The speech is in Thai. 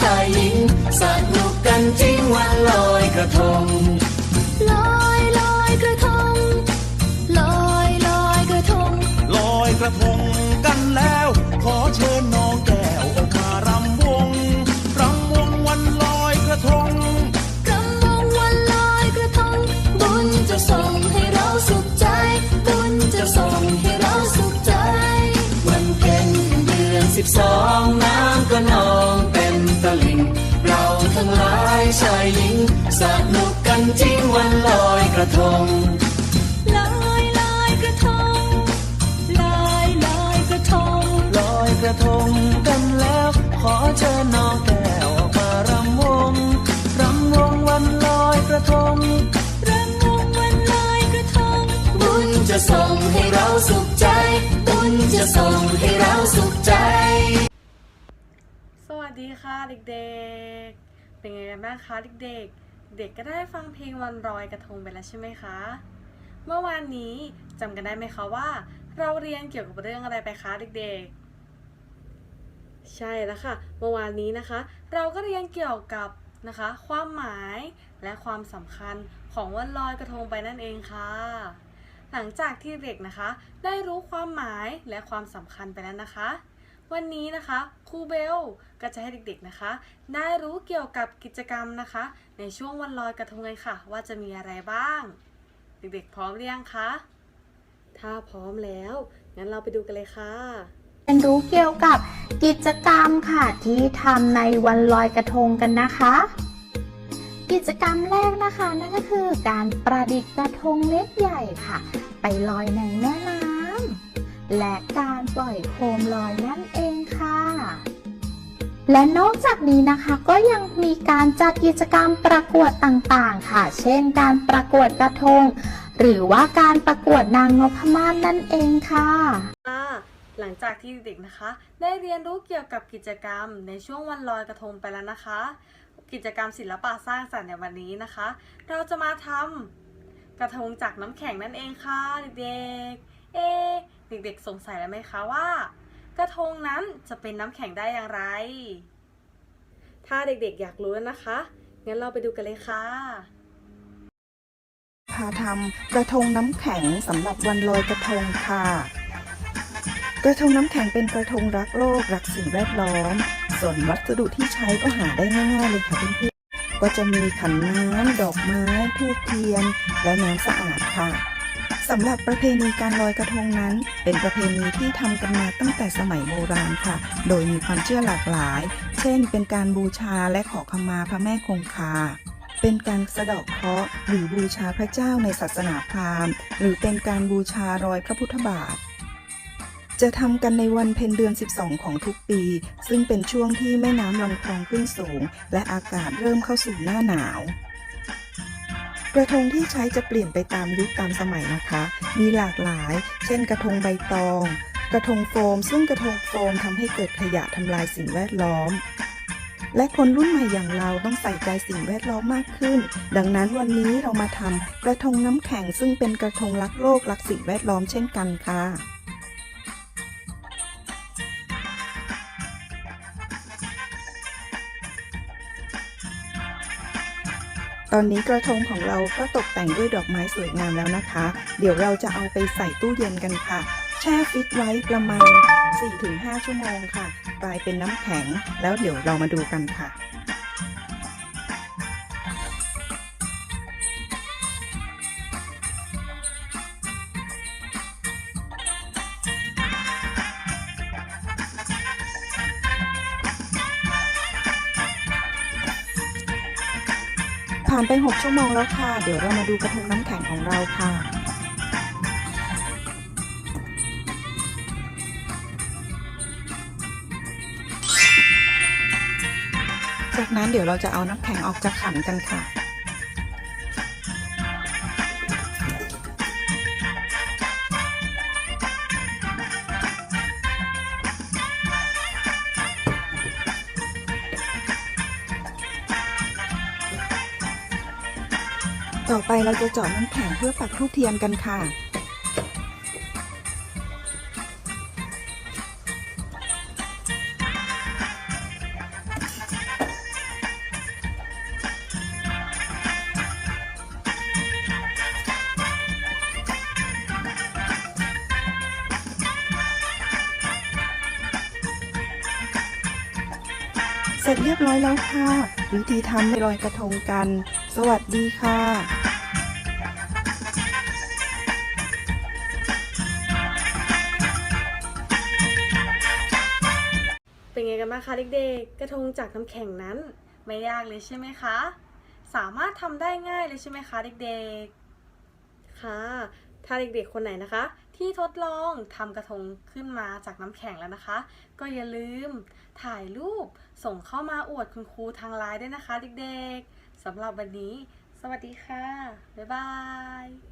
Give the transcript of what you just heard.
ชายหญิงสนุกกันจริงวันลอยกระทงลอยลอยกระทงลอยลอยกระทงลอยกระทงกันแล้ว ขอเชิญน้อง สนุกกันจริงวันลอยกระทงลอยลอยกระทงลอยลอยกระทงลอยกระทงกันแล้ว ขอเชิญน้องแก้วออกมารำวงรำวงวันลอยกระทงรำวงวันลอยกระทงบุญจะส่งให้เราสุขใจ บุญจะส่งให้เราสุขใจ สวัสดีค่ะเด็กๆ เป็นไงกันบ้างคะเด็กๆ เด็กก็ได้ฟังเพลงวันลอยกระทงไปแล้วใช่ไหมคะ เมื่อวานนี้จำกันได้ไหมคะว่า เราเรียนเกี่ยวกับเรื่องอะไรไปคะเด็กๆ ใช่แล้วค่ะ เมื่อวานนี้นะคะ เราก็เรียนเกี่ยวกับนะคะ ความหมายและความสำคัญของวันลอยกระทงไปนั่นเองค่ะ หลังจากที่เด็กนะคะ ได้รู้ความหมายและความสำคัญไปแล้วนะคะ วันนี้นะคะครูเบลก็จะให้เด็กๆนะคะ ได้รู้เกี่ยวกับกิจกรรมนะคะ ในช่วงวันลอยกระทงเลยค่ะ ว่าจะมีอะไรบ้าง เด็กๆพร้อมหรือยังคะ ถ้าพร้อมแล้ว งั้นเราไปดูกันเลยค่ะเรียนรู้เกี่ยวกับกิจกรรมค่ะที่ทำในวันลอยกระทงกันนะคะ กิจกรรมแรกนะคะนั่นก็คือการประดิษฐ์กระทงเล็กใหญ่ค่ะ ไปลอยในแม่น้ำ และการปล่อยโคมลอยนั่นเองค่ะ และนอกจากนี้นะคะก็ยังมีการจัดกิจกรรมประกวดต่างๆ ค่ะ เช่นการประกวดกระทง หรือว่าการประกวดนางนพมาศนั่นเองค่ะหลังจากที่เด็กๆนะคะ ได้เรียนรู้เกี่ยวกับกิจกรรมในช่วงวันลอยกระทงไปแล้วนะคะ กิจกรรมศิลปะสร้างสรรค์ในวันนี้นะคะ เราจะมาทำกระทงจากน้ำแข็งนั่นเองค่ะเด็กๆเอ เด็กๆสงสัยแล้วไหมคะว่า กระทงนั้นจะเป็นน้ำแข็งได้อย่างไร ถ้าเด็กๆอยากรู้แล้วนะคะ งั้นเราไปดูกันเลยค่ะพาทำกระทงน้ำแข็งสำหรับวันลอยกระทงค่ะ กระทงน้ำแข็งเป็นกระทงรักโลกรักสิ่งแวดล้อม ส่วนวัสดุที่ใช้ก็หาได้ง่ายๆเลยค่ะเพื่อนๆก็จะมีขันน้ำดอกไม้ทูบเทียน และน้ำสะอาดค่ะ สำหรับประเพณีการลอยกระทงนั้น เป็นประเพณีที่ทำกันมาตั้งแต่สมัยโบราณค่ะ โดยมีความเชื่อหลากหลาย เช่น เป็นการบูชาและขอขมาพระแม่คงคา เป็นการสะเดอกเคราะห์หรือบูชาพระเจ้าในศาสนาพราหมณ์ หรือเป็นการบูชารอยพระพุทธบาท จะทำกันในวันเพ็ญเดือน 12 ของทุกปี ซึ่งเป็นช่วงที่แม่น้ำลำคลองขึ้นสูง และอากาศเริ่มเข้าสู่หน้าหนาว กระทงที่ใช้จะเปลี่ยนไปตามยุคตามสมัยนะคะ มีหลากหลาย เช่น กระทงใบตอง กระทงโฟม ซึ่งกระทงโฟมทำให้เกิดขยะทำลายสิ่งแวดล้อม และคนรุ่นใหม่อย่างเราต้องใส่ใจสิ่งแวดล้อมมากขึ้น ดังนั้นวันนี้เรามาทำกระทงน้ำแข็งซึ่งเป็นกระทงรักโลกรักสิ่งแวดล้อมเช่นกันค่ะ ตอนนี้กระทงของเราก็ตกแต่งด้วยดอกไม้สวยงามแล้วนะคะ เดี๋ยวเราจะเอาไปใส่ตู้เย็นกันค่ะ แช่ฟิตไว้ประมาณ 4-5 ชั่วโมงค่ะ กลายเป็นน้ำแข็ง แล้วเดี๋ยวเรามาดูกันค่ะ ผ่านไป 6 ชั่วโมงแล้วค่ะ เดี๋ยวเรามาดูกระทงน้ำแข็งของเราค่ะ จากนั้นเดี๋ยวเราจะเอาน้ำแข็งออกจากขันกันค่ะ ต่อไปเราจะเจาะน้ำแข็งเพื่อปักทูบเทียนกันค่ะ เสร็จเรียบร้อยแล้วค่ะ วิธีทำลอยกระทงกัน สวัสดีค่ะเป็นไงกันบ้างคะเด็กๆ กระทงจากน้ำแข็งนั้น ไม่ยากเลยใช่ไหมคะ สามารถทำได้ง่ายเลยใช่ไหมคะเด็กๆ ค่ะ ถ้าเด็กๆ คนไหนนะคะ ที่ทดลองทำกระทงขึ้นมาจากน้ำแข็งแล้วนะคะ ก็อย่าลืมถ่ายรูปส่งเข้ามาอวดคุณครูทางไลน์ด้วยนะคะเด็กๆสำหรับวันนี้ สวัสดีค่ะ บ๊ายบาย